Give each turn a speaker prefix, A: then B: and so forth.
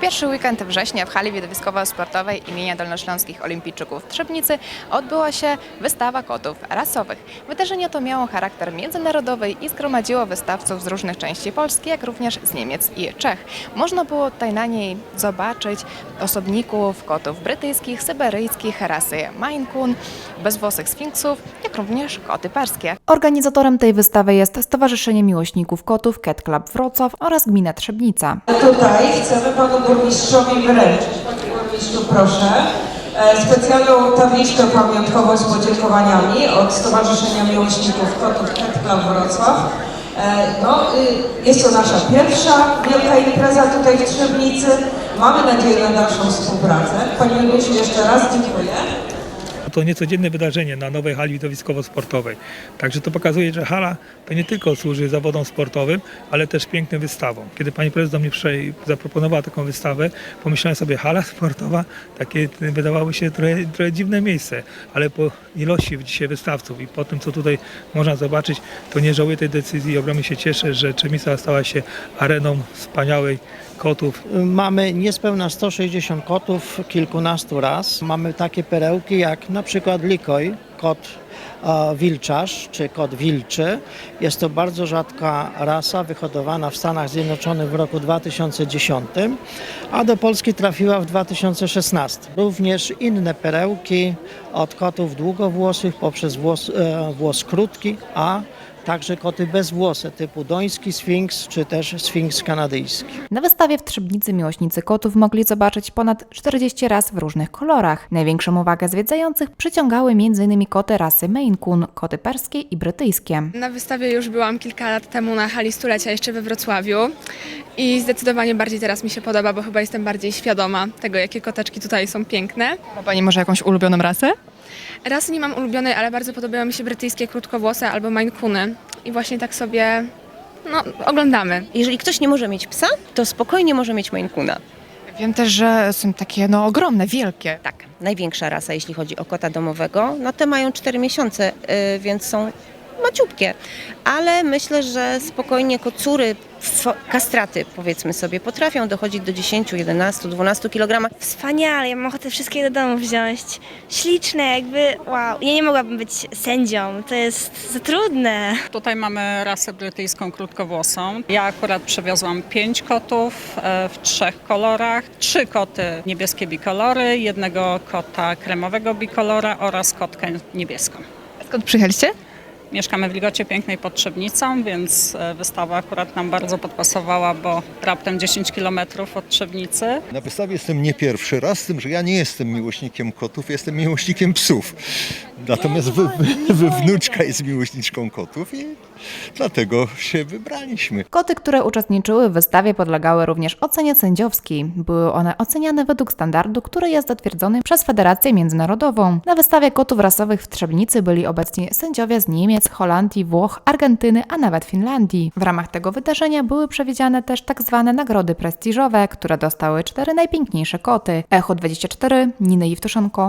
A: pierwszy weekend września w hali widowiskowo-sportowej imienia Dolnośląskich Olimpijczyków w Trzebnicy odbyła się wystawa kotów rasowych. Wydarzenie to miało charakter międzynarodowy i zgromadziło wystawców z różnych części Polski, jak również z Niemiec i Czech. Można było tutaj na niej zobaczyć osobników kotów brytyjskich, syberyjskich, rasy Maine Coon, bezwłosych sfinksów, jak również koty perskie. Organizatorem tej wystawy jest Stowarzyszenie Miłośników Kotów Cat Club Wrocław oraz Gmina Trzebnica.
B: Tutaj chcemy panu burmistrzowi wręczyć. Panie burmistrzu, proszę. e, Specjalną tabliczkę pamiątkową z podziękowaniami od Stowarzyszenia Miłośników Kotów Club Wrocław. E, No, y, jest to nasza pierwsza wielka impreza tutaj w Trzebnicy. Mamy nadzieję na dalszą współpracę. Panie burmistrzu, jeszcze raz dziękuję.
C: To niecodzienne wydarzenie na nowej hali widowiskowo-sportowej. Także to pokazuje, że hala to nie tylko służy zawodom sportowym, ale też pięknym wystawom. Kiedy pani prezes do mnie zaproponowała taką wystawę, pomyślałem sobie, hala sportowa, takie wydawało się trochę, trochę dziwne miejsce, ale po ilości dzisiaj wystawców i po tym, co tutaj można zobaczyć, to nie żałuję tej decyzji i ogromnie się cieszę, że Trzemica stała się areną wspaniałej kotów,
D: Mamy niespełna 160 kotów kilkunastu raz. Mamy takie perełki jak na przykład likoj, kot wilczarz czy kot wilczy. Jest to bardzo rzadka rasa wyhodowana w Stanach Zjednoczonych w roku 2010, a do Polski trafiła w 2016. Również inne perełki od kotów długowłosych poprzez włos, e, włos krótki, a także koty bezwłose typu doński sfinks czy też sfinks kanadyjski.
A: Na wystawie w Trzebnicy miłośnicy kotów mogli zobaczyć ponad 40 ras w różnych kolorach. Największą uwagę zwiedzających przyciągały m.in. koty rasy Maine Coon, koty perskie i brytyjskie.
E: Na wystawie już byłam kilka lat temu na hali stulecia jeszcze we Wrocławiu i zdecydowanie bardziej teraz mi się podoba, bo chyba jestem bardziej świadoma tego, jakie koteczki tutaj są piękne.
A: Ma Pani może jakąś ulubioną rasę?
E: Rasy nie mam ulubionej, ale bardzo podobają mi się brytyjskie krótkowłose albo Coony i właśnie tak sobie no, oglądamy.
F: Jeżeli ktoś nie może mieć psa, to spokojnie może mieć Maine Coona.
A: Wiem też, że są takie no ogromne, wielkie.
F: Tak, największa rasa, jeśli chodzi o kota domowego. No te mają 4 miesiące, yy, więc są maciupkie. Ale myślę, że spokojnie kocury, kastraty powiedzmy sobie, potrafią dochodzić do 10, 11, 12 kg.
G: Wspaniale, ja mam ochotę wszystkie do domu wziąć. Śliczne, jakby wow. Ja nie mogłabym być sędzią, to jest za trudne.
H: Tutaj mamy rasę brytyjską krótkowłosą. Ja akurat przywiozłam pięć kotów e, w trzech kolorach. Trzy koty niebieskie bikolory, jednego kota kremowego bikolora oraz kotkę niebieską.
A: Skąd przyjechaliście?
H: Mieszkamy w Ligocie Pięknej pod Trzebnicą, więc e, wystawa akurat nam bardzo podpasowała, bo raptem 10 km od Trzebnicy.
I: Na wystawie jestem nie pierwszy raz, z tym, że ja nie jestem miłośnikiem kotów, jestem miłośnikiem psów. Natomiast wy, wy, wy wnuczka jest miłośniczką kotów i dlatego się wybraliśmy.
A: Koty, które uczestniczyły w wystawie podlegały również ocenie sędziowskiej. Były one oceniane według standardu, który jest zatwierdzony przez Federację Międzynarodową. Na wystawie kotów rasowych w Trzebnicy byli obecni sędziowie z Niemiec, Holandii, Włoch, Argentyny, a nawet Finlandii. W ramach tego wydarzenia były przewidziane też tak zwane nagrody prestiżowe, które dostały cztery najpiękniejsze koty. Echo 24, Niny Jewtuszenko,